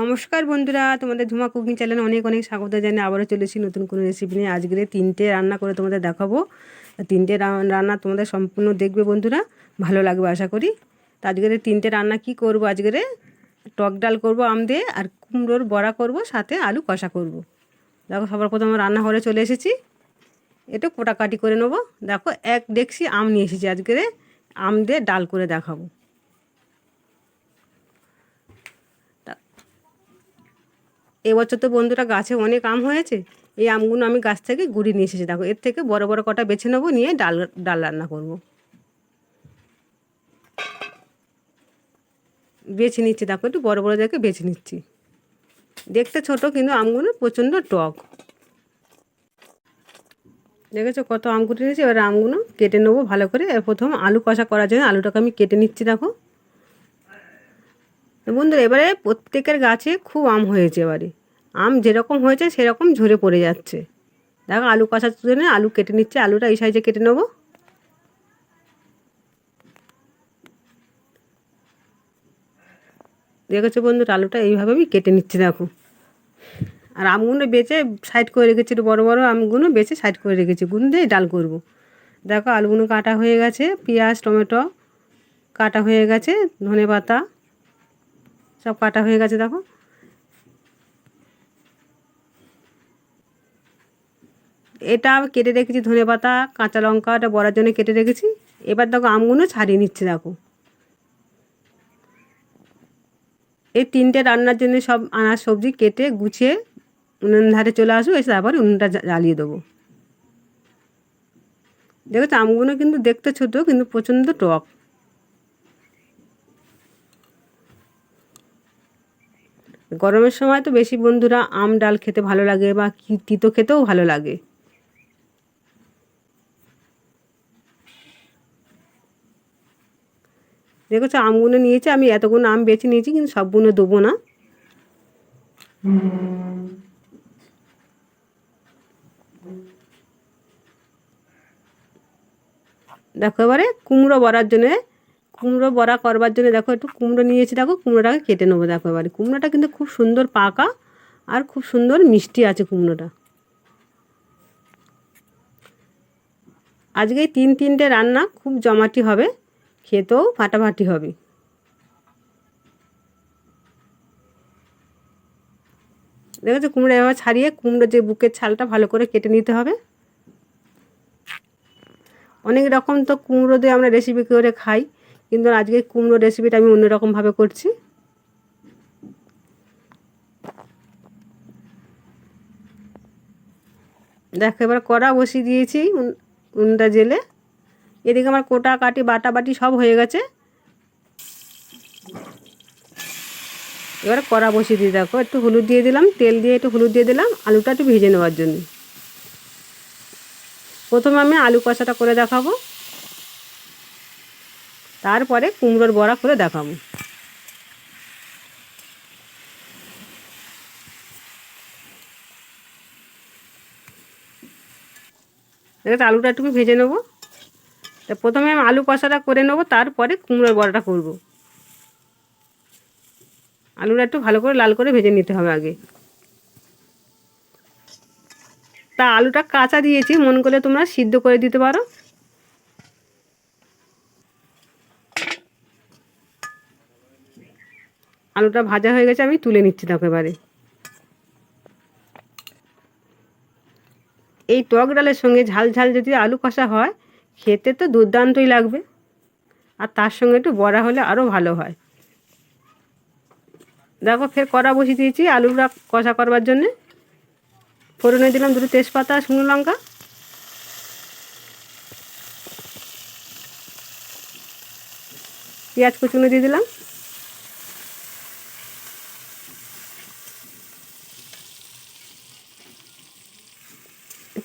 নমস্কার বন্ধুরা, তোমাদের ঝুমা কুকিং চ্যানেলে অনেক অনেক স্বাগত জানিয়ে আবারও চলেছি নতুন কোনো রেসিপি নিয়ে। আজকে তিনটে রান্না করে তোমাদের দেখাবো। তিনটে রান্না তোমাদের সম্পূর্ণ দেখবে বন্ধুরা, ভালো লাগবে আশা করি। তো আজকের তিনটে রান্না কি করব? আজকের টক ডাল করব, আম দিয়ে, আর কুমড়োর বড়া করব, সাথে আলু কষা করব। দেখো সবার প্রথম রান্নাঘরে চলে এসেছি। এটা কোটাকাটি করে নেব। দেখো এক ডেকসি আম নিয়ে এসেছি আজকের। আম দিয়ে ডাল করে দেখাবো। এবছর তো বন্ধুরা গাছে অনেক আম হয়েছে, এই আমগুলো আমি গাছ থেকে গুড়ি নিয়ে এসেছি। দেখো, এর থেকে বড় বড় কটা বেছে নেব, নিয়ে ডাল ডাল রান্না করব। বেছে নিচ্ছি, দেখো, একটু বড় বড় দেখে বেছে নিচ্ছি। দেখতে ছোট, কিন্তু আমগুলো প্রচণ্ড টক। দেখেছ কত আম কুটে নিয়েছি? এবার আমগুলো কেটে নেব ভালো করে। প্রথম আলু কষা করার জন্য আলুটাকে আমি কেটে নিচ্ছি, দেখো। তো বন্ধুরা, এবারে প্রত্যেকের গাছে খুব আম হয়েছে এবারে। আম যেরকম হয়েছে, সেরকম ঝরে পড়ে যাচ্ছে। দেখো, আলু কষার জন্য আলু কেটে নিচ্ছে। আলুটা এই সাইজে কেটে নেব। দেখেছ বন্ধুরা, আলুটা এইভাবে আমি কেটে নিচ্ছি, দেখো। আর আমগুলো বেচে সাইড করে রেখেছি বড়ো বড়ো আমগুলো বেছে সাইড করে রেখেছি। গুণ দিয়ে ডাল করব। দেখো, আলুগুলো কাটা হয়ে গেছে, পেঁয়াজ, টমেটো কাটা হয়ে গেছে ধনে পাতা সব কাটা হয়ে গেছে, দেখো। এটা কেটে রেখেছি ধনে পাতা, কাঁচা লঙ্কাটা বড়ার জন্য কেটে রেখেছি। এবার দেখো আমগুলো ছাড়িয়ে নিচ্ছে, দেখো। এই তিনটে রান্নার জন্য সব আনাজ সবজি কেটে গুছিয়ে উনুন ধারে চলে আসব, এসে তারপরে উনুনটা জ্বালিয়ে দেবো। দেখেছ, আমগুলো কিন্তু দেখতে ছোটো, কিন্তু প্রচণ্ড টক। গরমের সময় তো বেশি বন্ধুরা আম, ডাল খেতে ভালো লাগে বা তিতো খেতেও ভালো লাগে। দেখেছ, আমগুলো নিয়েছি, আমি এতগুলো আম বেছে নিয়েছি, কিন্তু সবগুলো দেবো না। দেখো এবারে কুমড়ো বড়ার জন্যে কুমড়ো বড়া করবার জন্য দেখো, একটু কুমড়ো নিয়েছি, দেখো, কুমড়োটাকে কেটে নেব, দেখো এবারে। কুমড়োটা কিন্তু খুব সুন্দর পাকা আর খুব সুন্দর মিষ্টি আছে কুমড়োটা। আজকে তিন তিনটে রান্না খুব জমাটি হবে, খেতেও ফাটাফাটি হবে। দেখেছ, কুমড়ো এবার ছাড়িয়ে কুমড়ো যে বুকের ছালটা ভালো করে কেটে নিতে হবে। অনেক রকম তো কুমড়ো দিয়ে আমরা রেসিপি করে খাই। কিন্তু আজকে কুমড়ো রেসিপিটা আমি অন্যরকমভাবে করছি। দেখো, এবার কড়া বসিয়ে দিয়েছি উন- উনুনটা জেলে। এদিকে আমার কোটা, কাটি, বাটা, বাটি সব হয়ে গেছে। এবার কড়া বসিয়ে দিয়ে দেখো, একটু হলুদ দিয়ে দিলাম, তেল দিয়ে একটু হলুদ দিয়ে দিলাম, আলুটা একটু ভেজে নেওয়ার জন্য। প্রথমে আমি আলু কষাটা করে দেখাবো। তারপরে কুমড়োর বড়া করে দেখাবো। এবার আলুটা একটু ভেজে নেব। তা প্রথমে আমি আলু কষাটা করে নেব, তারপরে কুমড়োর বড়াটা করব। আলুটা একটু ভালো করে লাল করে ভেজে নিতে হবে আগে। তা আলুটা কাঁচা দিয়েছি, মন করলে তোমরা সিদ্ধ করে দিতে পারো। আলুটা ভাজা হয়ে গেছে, আমি তুলে নিচ্ছি দেখো এবারে। এই টক ডালের সঙ্গে ঝাল ঝাল যদি আলু কষা হয়, খেতে তো দুর্দান্তই লাগবে। আর তার সঙ্গে একটু বড়া হলে আরও ভালো হয়। দেখো ফের কড়া বসিয়ে দিয়েছি আলুটা কষা করবার জন্যে। ফোড়নে দিলাম দুটো তেজপাতা, শুকনো লঙ্কা। পেঁয়াজ কুচুনো দিয়ে দিলাম।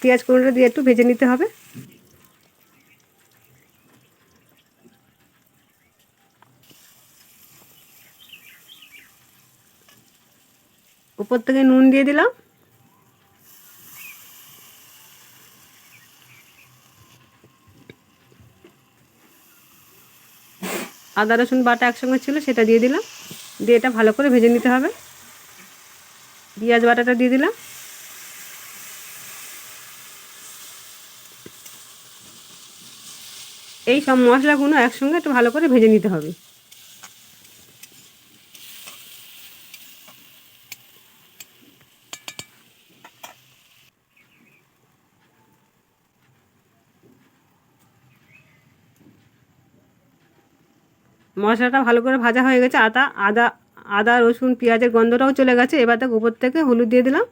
পেঁয়াজ কুচুনোটা দিয়ে একটু ভেজে নিতে হবে। উপর থেকে নুন দিয়ে দিলাম। আদা, রসুন বাটা একসঙ্গে ছিল সেটা দিয়ে দিলাম। দিয়ে এটা ভালো করে ভেজে নিতে হবে। পেঁয়াজ বাটাটা দিয়ে দিলাম। এই সব মশলাগুলো একসঙ্গে একটু ভালো করে ভেজে নিতে হবে। মশলাটা ভালো করে ভাজা হয়ে গেছে, আদা আদা আদা, রসুন, পেঁয়াজের গন্ধটাও চলে গেছে। এবার তাকে উপর থেকে হলুদ দিয়ে দিলাম।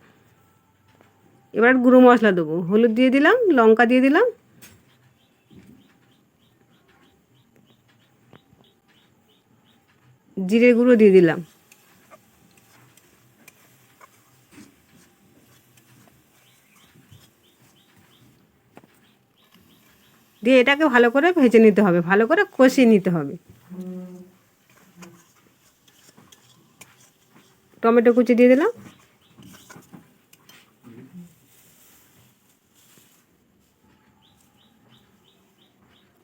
এবার গুঁড়ো মশলা দেবো। হলুদ দিয়ে দিলাম, লঙ্কা দিয়ে দিলাম জিরে গুঁড়ো দিয়ে দিলাম। দিয়ে এটাকে ভালো করে ভেজে নিতে হবে, ভালো করে কষিয়ে নিতে হবে। টমেটো কুচি দিয়ে দিলাম।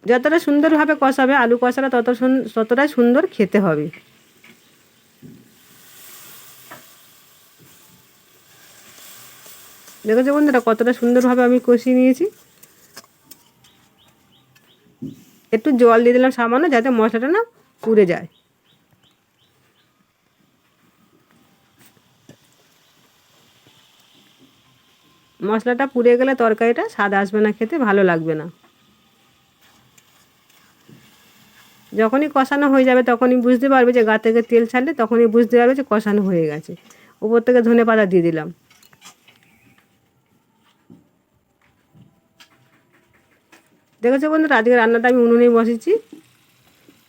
যতটা সুন্দরভাবে কষাবে, আলু কষাটা তত ততটাই সুন্দর খেতে হবে। দেখেছ বন্ধুরা, কতটা সুন্দরভাবে আমি কষিয়ে নিয়েছি। একটু জল দিয়ে দিলাম সামান্য, যাতে মশলাটা না পুড়ে যায়। মশলাটা পুড়ে গেলে তরকারিটা স্বাদ আসবে না খেতে, ভালো লাগবে না। যখনই কষানো হয়ে যাবে, তখনই বুঝতে পারবে যে গা থেকে তেল ছাড়লে তখনই বুঝতে পারবে যে কষানো হয়ে গেছে। উপর থেকে ধনে পাতা দিয়ে দিলাম। দেখেছ বন্ধুরা? আজকে রান্নাটা আমি উনুনেই বসেছি।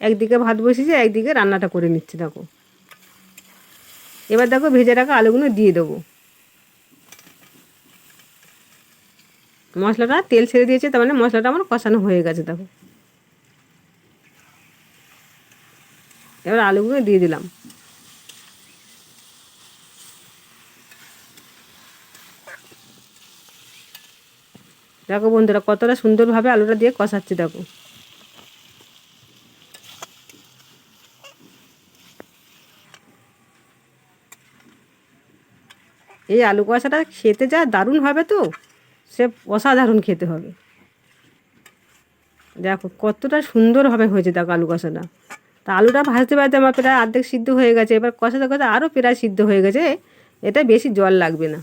একদিকে ভাত বসেছি, একদিকে রান্নাটা করে নিচ্ছি, দেখো। এবার দেখো ভেজে রাখা আলুগুলো দিয়ে দেবো। মশলাটা তেল ছেড়ে দিয়েছে, তার মানে মশলাটা আমার কষানো হয়ে গেছে, দেখো। এবার আলুগুলো দিয়ে দিলাম। দেখো বন্ধুরা, কতটা সুন্দরভাবে আলুটা দিয়ে কষাচ্ছি, দেখো। এই আলু কষাটা খেতে যা দারুণ হবে তো, সে অসাধারণ খেতে হবে। দেখো, কতটা সুন্দরভাবে হয়েছে দেখো আলু কষাটা। তা আলুটা ভাজতে ভাজতে আমার প্রায় অর্ধেক সিদ্ধ হয়ে গেছে, এবার কষাতে কষাতে আরও প্রায় সিদ্ধ হয়ে গেছে এটা বেশি জল লাগবে না।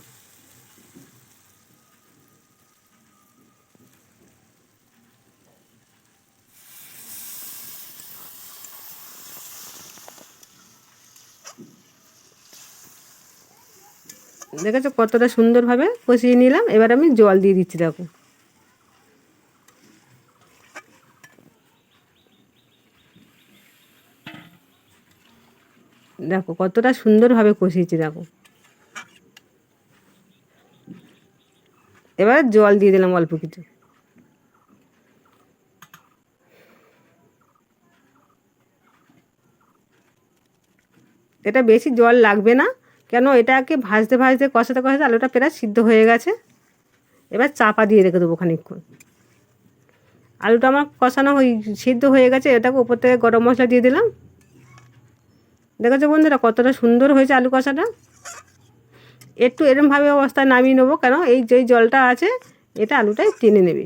দেখেছ কতটা সুন্দরভাবে কষিয়ে নিলাম? এবার আমি জল দিয়ে দিচ্ছি, দেখো। দেখো কতটা সুন্দরভাবে কষিয়েছি, দেখো। এবার জল দিয়ে দিলাম অল্প কিছু। এটা বেশি জল লাগবে না। কেন এটাকে ভাজতে ভাজতে, কষাতে কষাতে আলুটা প্রায় সিদ্ধ হয়ে গেছে। এবার চাপা দিয়ে রেখে দেবো খানিক্ষণ আলুটা আমার কষানো হয়ে সিদ্ধ হয়ে গেছে, এটাকে উপর থেকে গরম মশলা দিয়ে দিলাম। দেখেছ বন্ধুরা কতটা সুন্দর হয়েছে আলু কষাটা? একটু এরমভাবে অবস্থায় নামিয়ে নেব, কেন এই যে জলটা আছে, এটা আলুটাই টেনে নেবে।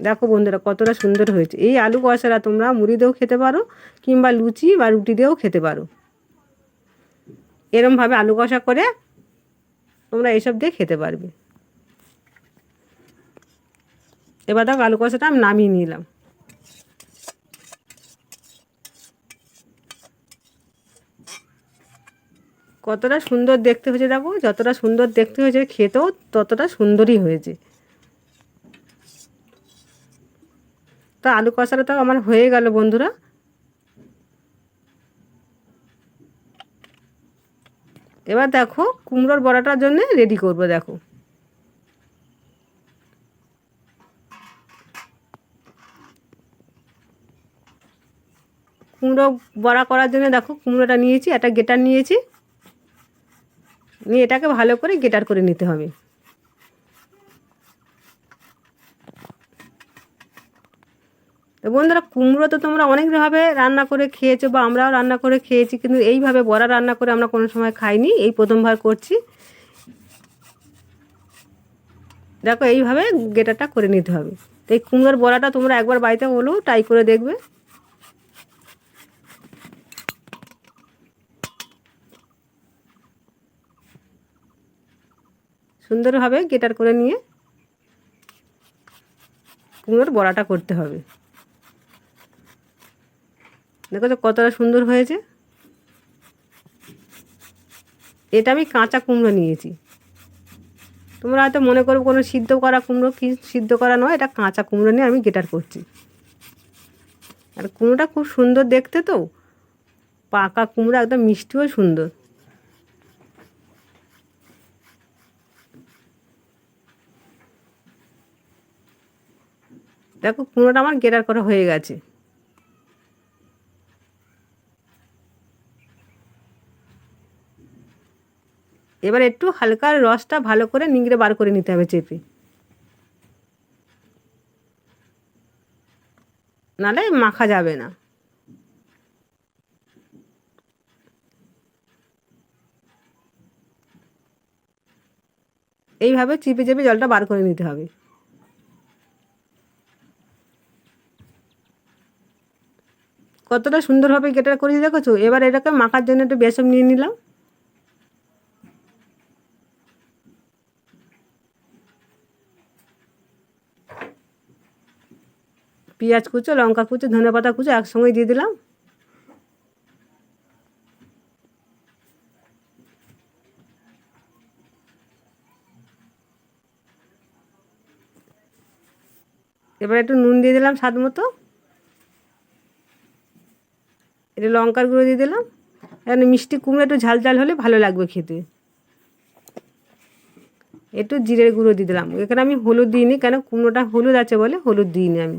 দেখো বন্ধুরা কতটা সুন্দর হয়েছে। এই আলু কষাটা তোমরা মুড়ি দিয়েও খেতে পারো, কিংবা লুচি বা রুটি দিয়েও খেতে পারো। এরমভাবে আলু কষা করে তোমরা এইসব দিয়ে খেতে পারবে। এবার দেখো আলু কষাটা আমি নামিয়ে নিলাম। কতটা সুন্দর দেখতে হয়েছে দেখো, যতটা সুন্দর দেখতে হয়েছে খেতেও ততটা সুন্দরই হয়েছে। তো আলু কষাটা তো আমার হয়ে গেল বন্ধুরা। এবার দেখো কুমড়োর বড়াটার জন্য রেডি করব, দেখো। কুমড়ো বড়া করার জন্য দেখো কুমড়োটা নিয়েছি, একটা গেটার নিয়েছি। নিয়ে এটাকে ভালো করে গেটার করে নিতে হবে। বন্ধুরা, কুমড়ো তো তোমরা অনেকভাবে রান্না করে খেয়েছো বা আমরাও রান্না করে খেয়েছি, কিন্তু এইভাবে বড়া রান্না করে আমরা কোনো সময় খাইনি, এই প্রথমবার করছি। দেখো, এইভাবে গেটারটা করে নিতে হবে। তো এই কুমড়োর বড়াটা তোমরা একবার বাড়িতে হলেও ট্রাই করে দেখবে। সুন্দরভাবে গেটার করে নিয়ে কুমড়োর বড়াটা করতে হবে। দেখো তো কতটা সুন্দর হয়েছে। এটা আমি কাঁচা কুমড়ো নিয়েছি। তোমরা হয়তো মনে করো কোনো সিদ্ধ করা কুমড়ো কি সিদ্ধ করা নয়, এটা কাঁচা কুমড়ো নিয়ে আমি গেটার করছি। আর কুমড়োটা খুব সুন্দর দেখতে তো, পাকা কুমড়ো একদম মিষ্টিও সুন্দর। দেখো কুমড়োটা আমার গেটার করা হয়ে গেছে। এবার একটু হালকা রসটা ভালো করে নিংড়ে বার করে নিতে হবে চেপে। নালে মাখা যাবে না। এইভাবে চিপে চেপে জলটা বার করে নিতে হবে। কতটা সুন্দরভাবে গেটার করেছি দেখেছ? এবার এটাকে মাখার জন্য একটু বেসন নিয়ে নিলাম। পেঁয়াজ কুচো, লঙ্কা কুচো, ধনে পাতা কুচো একসঙ্গে দিয়ে দিলাম। এবার একটু নুন দিয়ে দিলাম স্বাদ মতো। এটা লঙ্কার গুঁড়ো দিয়ে দিলাম। এখন মিষ্টি কুমড়ো একটু ঝাল ঝাল হলে ভালো লাগবে খেতে। একটু জিরের গুঁড়ো দিয়ে দিলাম। এখানে আমি হলুদ দিইনি, কেন কুমড়োটা হলুদ আছে বলে হলুদ দিইনি আমি।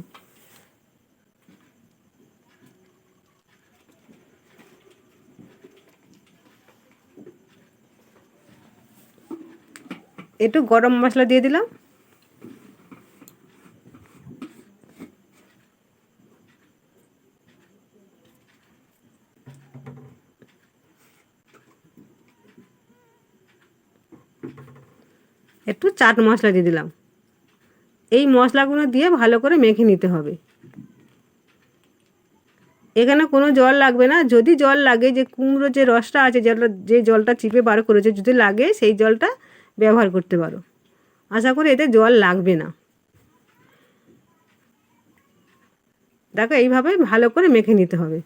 একটু গরম মশলা দিয়ে দিলাম। একটু চাট মশলা দিয়ে দিলাম। এই মশলাগুলো দিয়ে ভালো করে মেখে নিতে হবে। এখানে কোনো জল লাগবে না। যদি জল লাগে, যে কুমড়ো যে রসটা আছে যে জলটা চিপে বার করেছে, যদি লাগে, সেই জলটা ব্যবহার করতে পারো। আশা করি এতে জল লাগবে না। দেখো এইভাবে ভালো করে মেখে নিতে হবে।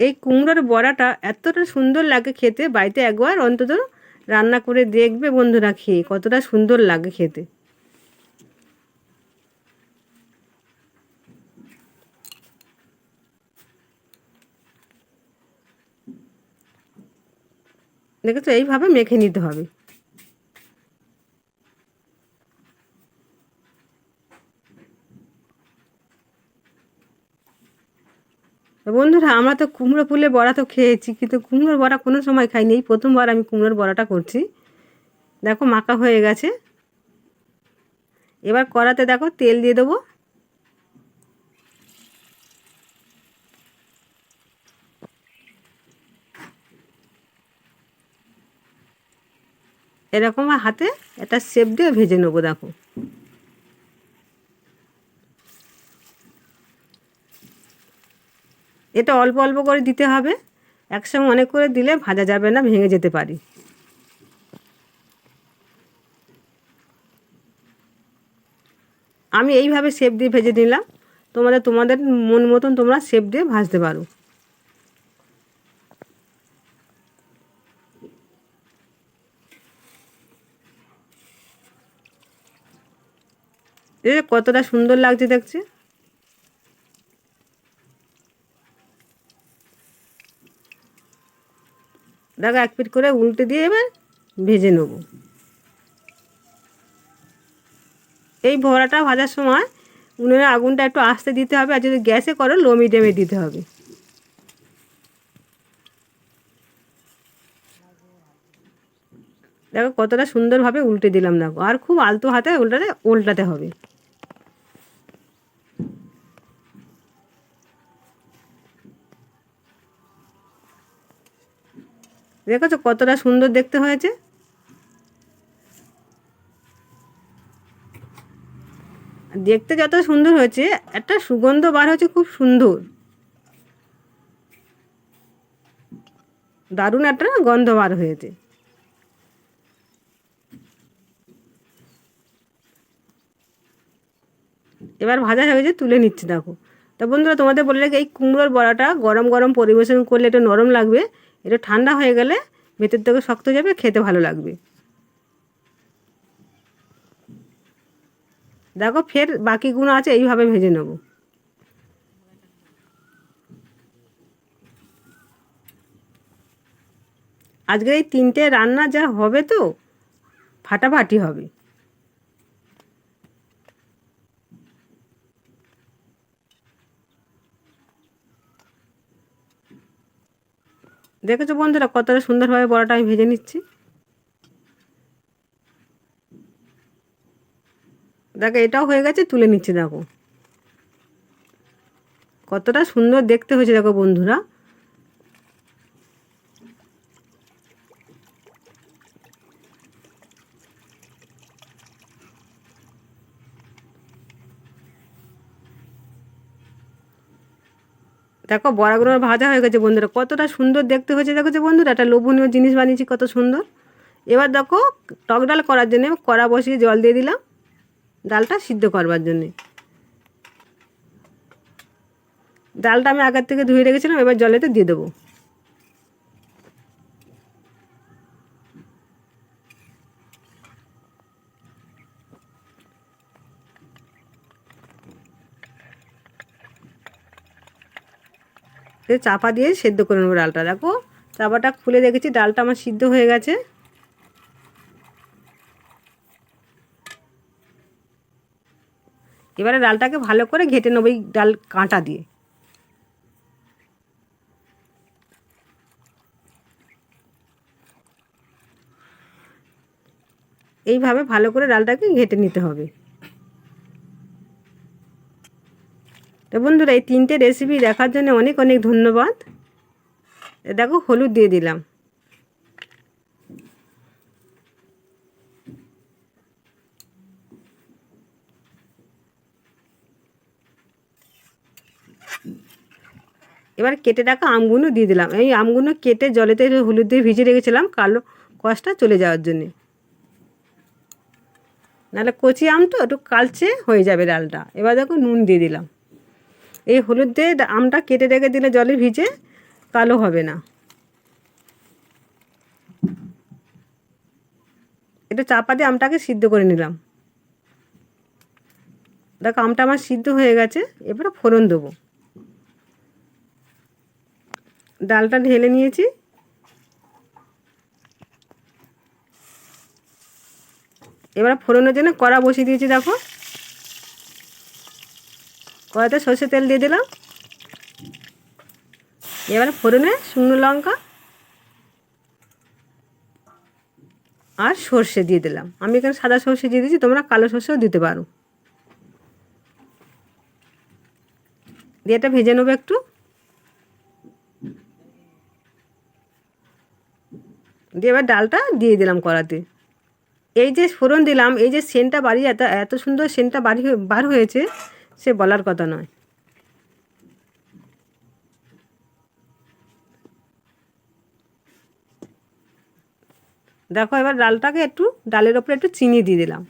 এই কুমড়োর বড়াটা এতটা সুন্দর লাগে খেতে, বাড়িতে একবার অন্তত রান্না করে দেখবে বন্ধুরা খেয়ে, কতটা সুন্দর লাগে খেতে। দেখেছ, এইভাবে মেখে নিতে হবে। বন্ধুরা, আমরা তো কুমড়ো ফুলে বড়া তো খেয়েছি, কিন্তু কুমড়োর বড়া কোনো সময় খাইনি। এই প্রথমবার আমি কুমড়োর বড়াটা করছি। দেখো, মাখা হয়ে গেছে। এবার কড়াতে দেখো, তেল দিয়ে দেবো। এরকম হাতে একটা শেপ দিয়ে ভেজে নেব, দেখো। এটা অল্প অল্প করে দিতে হবে। একসঙ্গে অনেক করে দিলে ভাজা যাবে না, ভেঙে যেতে পারি। আমি এইভাবে শেপ দিয়ে ভেজে নিলাম। তোমাদের তোমাদের মন মতন তোমরা শেপ দিয়ে ভাজতে পারো। এ, কতটা সুন্দর লাগছে দেখছি। দেখো, এক পিট করে উল্টে দিয়ে এবার ভেজে নেব। এই ভরাটা ভাজার সময় উনুনের আগুনটা একটু আস্তে দিতে হবে, আর যদি গ্যাসে করো লো মিডিয়ামে দিতে হবে। দেখো, কতটা সুন্দরভাবে উল্টে দিলাম দেখো, আর খুব আলতো হাতে উল্টাতে উল্টাতে হবে। দেখেছ কতটা সুন্দর দেখতে হয়েছে? দেখতে যত সুন্দর হয়েছে, একটা সুগন্ধ বার হচ্ছে খুব সুন্দর। দারুণ একটা গন্ধ বার হয়েছে। এবার ভাজা হয়ে গেছে, তুলে নিচ্ছি, দেখো। তা বন্ধুরা, তোমাদের বলে রাখি, এই কুমড়োর বড়াটা গরম গরম পরিবেশন করলে একটু নরম লাগবে। একটু ঠান্ডা হয়ে গেলে ভেতর থেকে শক্ত যাবে, খেতে ভালো লাগবে। দেখো ফের বাকি গুণ আছে, এইভাবে ভেজে নেব। আজকে এই তিনটে রান্না যা হবে তো, ফাটাফাটি হবে। দেখেছ বন্ধুরা কতটা সুন্দরভাবে বড়াটা আমি ভেজে নিচ্ছি? দেখো, এটাও হয়ে গেছে, তুলে নিচ্ছি, দেখো। কতটা সুন্দর দেখতে হয়েছে, দেখো বন্ধুরা। দেখো বড়াগুলো ভাজা হয়ে গেছে বন্ধুরা, কতটা সুন্দর দেখতে হয়েছে। দেখো যে বন্ধুরা, একটা লোভনীয় জিনিস বানিয়েছি, কত সুন্দর। এবার দেখো টক ডাল করার জন্য কড়া বসিয়ে জল দিয়ে দিলাম, ডালটা সিদ্ধ করবার জন্যে। ডালটা আমি আগের থেকে ধুয়ে রেখেছিলাম, এবার জলেতে দিয়ে দেবো। চাপা দিয়ে সেদ্ধ করে নেব ডালটা। দেখো, চাপাটা খুলে দেখেছি, ডালটা আমার সিদ্ধ হয়ে গেছে। এবারে ডালটাকে ভালো করে ঘেটে নেব এই ডাল কাঁটা দিয়ে। এইভাবে ভালো করে ডালটাকে ঘেটে নিতে হবে। তো বন্ধুরা, এই তিনটে রেসিপি দেখার জন্য অনেক অনেক ধন্যবাদ। দেখো, হলুদ দিয়ে দিলাম। এবার কেটে রাখা আমগুলো দিয়ে দিলাম। এই আমগুলো কেটে জলেতে হলুদ দিয়ে ভিজে রেখেছিলাম কালো কষটা চলে যাওয়ার জন্যে। নাহলে কচি আম তো একটু কালচে হয়ে যাবে ডালটা। এবার দেখো নুন দিয়ে দিলাম। এই হলুদ দিয়ে আমটা কেটে রেখে দিলে জলে ভিজে কালো হবে না। একটু চাপা দিয়ে আমটাকে সিদ্ধ করে নিলাম। দেখো, আমটা আমার সিদ্ধ হয়ে গেছে, এবারে ফোড়ন দেবো। ডালটা ঢেলে নিয়েছি। এবার ফোড়নের জন্য কড়া বসিয়ে দিয়েছি, দেখো। কড়াতে সর্ষে তেল দিয়ে দিলাম। এবারে ফোড়নে শুকনো লঙ্কা আর সর্ষে দিয়ে দিলাম। আমি এখানে সাদা সর্ষে দিয়ে দিয়েছি, তোমরা কালো সর্ষেও দিতে পারো। দিয়ে এটা ভেজে নেব একটু। দিয়ে এবার ডালটা দিয়ে দিলাম কড়াতে এই যে ফোড়ন দিলাম, এই যে সেন্টটা বাড়ি এত এত সুন্দর সেন্টটা বাড়ি বার হয়েছে সে বলার কথা নয়। দেখো এবার ডালটাকে একটু ডালের ওপরে একটু চিনি দিয়ে দিলাম।